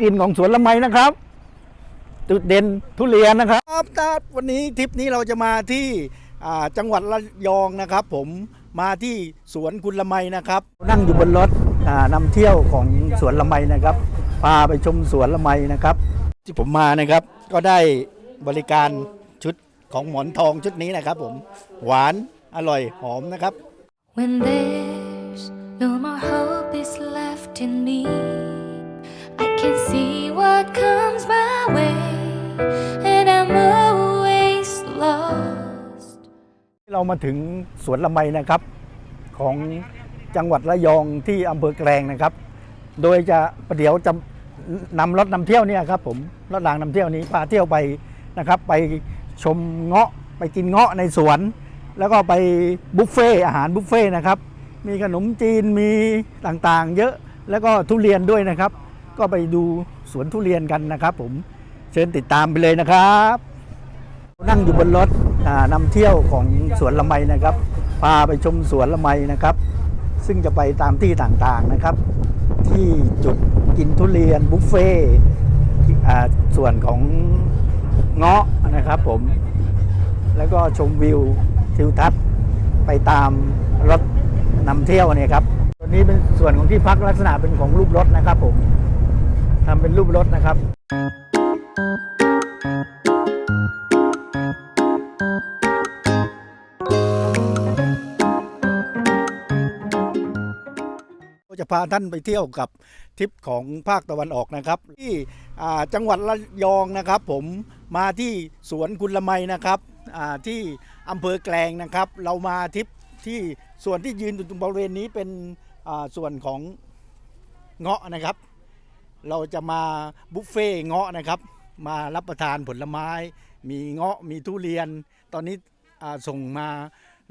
กินของสวนละไมนะครับ จุดเด่นทุเรียนนะครับครับวันนี้ทริปนี้เราจะมาที่อ่าจังหวัดระยองนะครับ ผมมาที่สวนคุณละไมนะครับ นั่งอยู่บนรถอ่านำเที่ยวของสวนละไมนะครับ พาไปชมสวนละไมนะครับ ที่ผมมานะครับ ก็ได้บริการชุดของหมอนทองชุดนี้นะครับ ผมหวานอร่อยหอมนะครับ When there's no more hope is left in me, I can see what comes my way, and I'm always lost. เรามาถึงสวนละไมนะครับ ของจังหวัดระยองที่อำเภอแกลงนะครับ โดยจะประเดี๋ยวจะนำรถนำเที่ยวเนี่ยครับผมรถรางนำเที่ยวนี้พาเที่ยวไปนะครับ ไปชมเงาะไปกินเงาะในสวน แล้วก็ไปบุฟเฟ่อาหารบุฟเฟ่นะครับ มีขนมจีนมีต่างๆ เยอะแล้วก็ทุเรียนด้วยนะครับ ก็ไปดูสวนทุเรียนกันนะครับ ผมเชิญติดตามไปเลยนะครับ นั่งอยู่บนรถอ่านำเที่ยวของสวนละไมนะครับ พาไปชมสวนละไมนะครับ ซึ่งจะไปตามที่ต่างๆนะครับ ที่จุดกินทุเรียนบุฟเฟ่ส่วนของเงาะนะครับผม แล้วก็ชมวิวทิวทัศน์ไปตามรถนำเที่ยวเนี่ยครับตัวนี้เป็นส่วนของที่พักลักษณะเป็นของรูปรถนะครับผม ทำเป็นรูปรถนะครับจะพาท่านไปเที่ยวกับทริปของภาคตะวันออกนะครับ ที่จังหวัดระยองนะครับ ผมมาที่สวนคุณละไมนะครับที่อำเภอแกลงนะครับ เรามาทริปที่ส่วนที่ยืนอยู่ตรงบริเวณนี้เป็นส่วนของเงาะนะครับ เราจะมาบุฟเฟ่์เงาะนะครับ มารับประทานผลไม้ มีเงาะมีทุเรียน ตอนนี้ส่งมา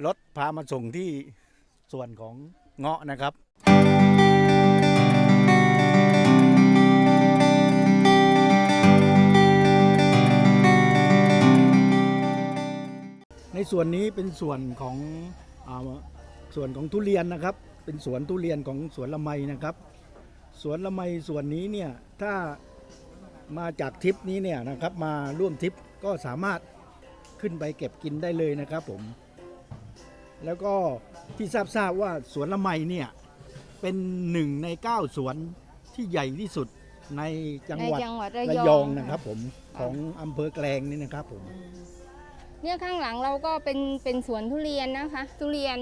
รถพามาส่งที่ส่วนของเงาะนะครับในส่วนนี้เป็นส่วนของอส่วนของทุเรียนนะครับ เป็นสวนทุเรียนของสวนละไมนะครับ สวนละไมส่วนนี้เนี่ยถ้ามาจากทริปนี้เนี่ยนะครับมาร่วมทริปก็สามารถขึ้นไปเก็บกินได้เลยนะครับผม แล้วก็ที่ทราบทราบว่าสวนละไมเนี่ยเป็นหนึ่งในเก้าสวนที่ใหญ่ที่สุดในจังหวัดในจังหวัดระระยยอองงนะครับผมของอำเภอแกลงนี่นะครับผม เนี่ยข้างหลังเราก็เป็นเป็นสวนทุเรียนนะคะ ทุเรียน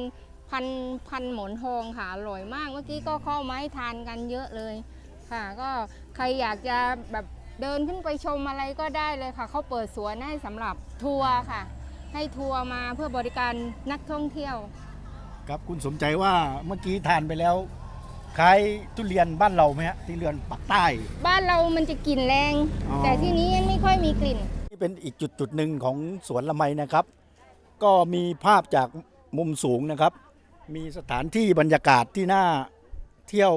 พันพันหมอนทองค่ะอร่อยมาก เมื่อกี้ก็เข้ามาให้ทานกันเยอะเลยค่ะ ก็ใครอยากจะแบบเดินขึ้นไปชมอะไรก็ได้เลยค่ะ เขาเปิดสวนให้สำหรับทัวร์ค่ะ ให้ทัวร์มาเพื่อบริการนักท่องเที่ยว ครับคุณสมใจว่าเมื่อกี้ทานไปแล้วคล้ายทุเรียนบ้านเราไหมฮะทุเรียนปักใต้ บ้านเรามันจะกลิ่นแรง อ๋อ แต่ที่นี้ไม่ค่อยมีกลิ่น นี่เป็นอีกจุดจุดหนึ่งของสวนละไมนะครับ ก็มีภาพจากมุมสูงนะครับ มีสถานที่บรรยากาศที่น่าเที่ยว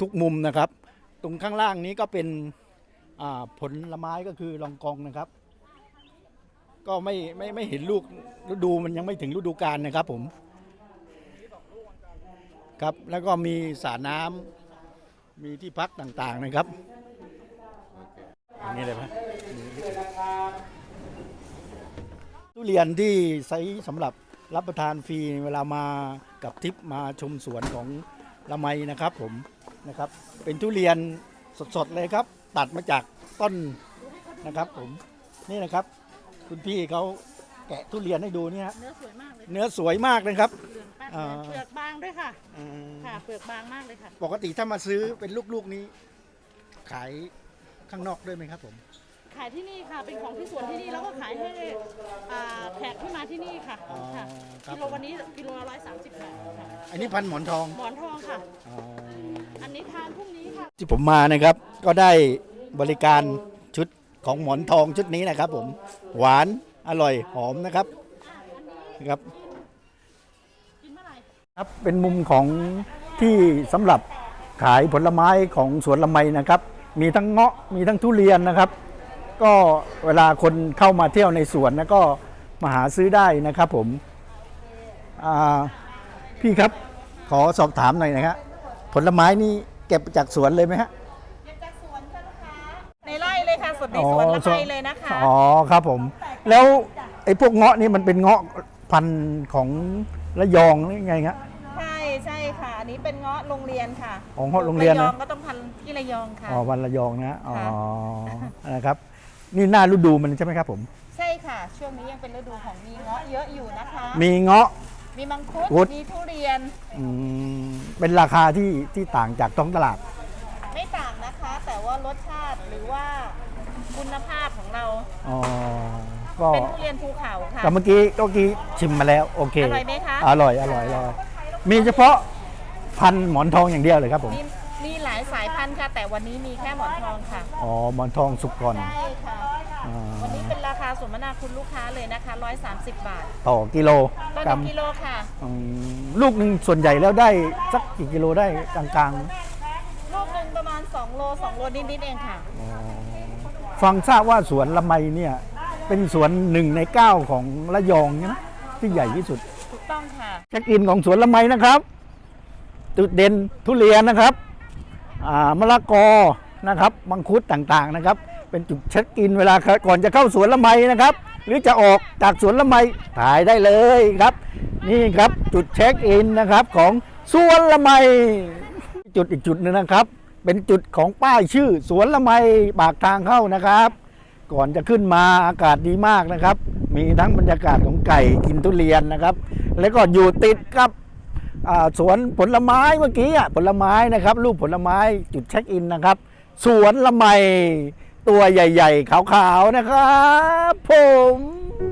ทุกๆมุมนะครับ ตรงข้างล่างนี้ก็เป็นผลไม้ก็คือลองกองนะครับ ก็ไม่ไม่ไม่เห็นลูกฤดูมันยังไม่ถึงฤดูกาลนะครับผมครับแล้วก็มีสระน้ำมีที่พักต่างๆนะครับนี่เลยไหมทุเรียนที่ใช้สำหรับ รับประทานฟรีเวลามากับทริปมาชมสวนของละไมนะครับผมนะครับ เป็นทุเรียนสดๆเลยครับ ตัดมาจากต้นนะครับ ผมนี่นะครับ คุณพี่เขาแกะทุเรียนให้ดูเนี่ยฮะเนื้อสวยมากเลยเนื้อสวยมากเลยครับ เหลืองแป๊ดอ่าเลยเปลือกบางด้วยค่ะ อืมค่ะ เปลือกบางมากเลยค่ะ ปกติถ้ามาซื้อเป็นลูกๆนี้ ขายข้างนอกด้วยไหมครับผม ขายที่นี่ค่ะ เป็นของที่สวนที่นี่แล้วก็ขายให้อ่าแขกที่ มาที่นี่ค่ะอ๋อค่ะครับกิโลวันนี้กิโลละร้อยสามสิบบาทค่ะอันนี้พันหมอนทอง หมอนทองค่ะอ๋ออันนี้ทานพรุ่งนี้ค่ะ ที่ผมมานะครับก็ได้บริการชุดของหมอนทองชุดนี้นะครับ ผมหวานอร่อยหอมนะครับนะครับกินเมื่อไหร่ครับเป็นมุมของที่สำหรับขายผลไม้ของสวนละไมนะครับ มีทั้งเงาะมีทั้งทุเรียนนะครับ ก็เวลาคนเข้ามาเที่ยวในสวนนะก็ มาหาซื้อได้นะครับผมอ่าพี่ครับขอสอบถามหน่อยนะครับผลไม้นี่เก็บจากสวนเลยไหมฮะในไร่เลยค่ะสดในสวนละไมเลยนะคะอ๋อครับผม แล้วไอ้พวกเงาะนี่มันเป็นเงาะพันธุ์ของระยองหรือไงฮะใช่ใช่ค่ะอันนี้เป็นเงาะโรงเรียนค่ะอ๋อเงาะโรงเรียนนะระยองก็ต้องพันธุ์ที่ระยองค่ะอ๋อวันระยองนะอ๋อค่ะนะครับ นี่หน้าฤดูมันใช่ไหมครับผม ใช่ค่ะ ช่วงนี้ยังเป็นฤดูของมีเงาะเยอะอยู่นะคะ มีเงาะ มีมังคุดคุดมีทุเรียน อืมเป็นราคาที่ที่ต่างจากท้องตลาด ไม่ต่างนะคะ แต่ว่ารสชาติหรือว่าคุณภาพของเรา อ๋อ ก็เป็นทุเรียนภูเขาค่ะก็เมื่อกี้ก็เมื่อกี้ชิมมาแล้ว โอเค อร่อยไหมคะ อร่อยอร่อยอร่อยมีเฉพาะพันธุ์หมอนทองอย่างเดียวเลยครับผม มี มีหลายสายพันธุ์ค่ะ แต่วันนี้มีแค่หมอนทองค่ะอ๋อหมอนทองสุกก่อนใช่ค่ะ อ่าวันนี้เป็นราคาสมนาคุณลูกค้าเลยนะคะ 130 บาทต่อกิโลต่อกรัหมนึ่งกิโลค่ะ อืมลูกหนึ่งส่วนใหญ่แล้วได้สักกี่กิโลได้กลางลูกหนึ่งประมาณ 2 โล 2 โลนิดๆเองค่ะๆอ๋อฟังทราบว่าสวนละไมเนี่ยเป็นสวนหนึ่งในเก้าของระยองใช่ไหมที่ใหญ่ที่สุดถูกต้องค่ะ เช็คอินของสวนละไมนะครับ จุดเด่นทุเรียนนะครับอ่า มะละกอนะครับมังคุดต่างๆนะครับ เป็นจุดเช็คอินเวลาก่อนจะเข้าสวนละไมนะครับ หรือจะออกจากสวนละไมถ่ายได้เลยครับ นี่ครับจุดเช็คอินนะครับของสวนละไมจุดอีกจุดหนึ่งนะครับ เป็นจุดของป้ายชื่อสวนละไมปากทางเข้านะครับ ก่อนจะขึ้นมาอากาศดีมากนะครับ มีทั้งบรรยากาศของไก่กินทุเรียนนะครับ แล้วก็อยู่ติดกับ สวนผลไม้เมื่อกี้อะผลไม้นะครับรูปผลไม้จุดเช็คอินนะครับ สวนละไมตัวใหญ่ ๆ ขาวๆนะครับ ผม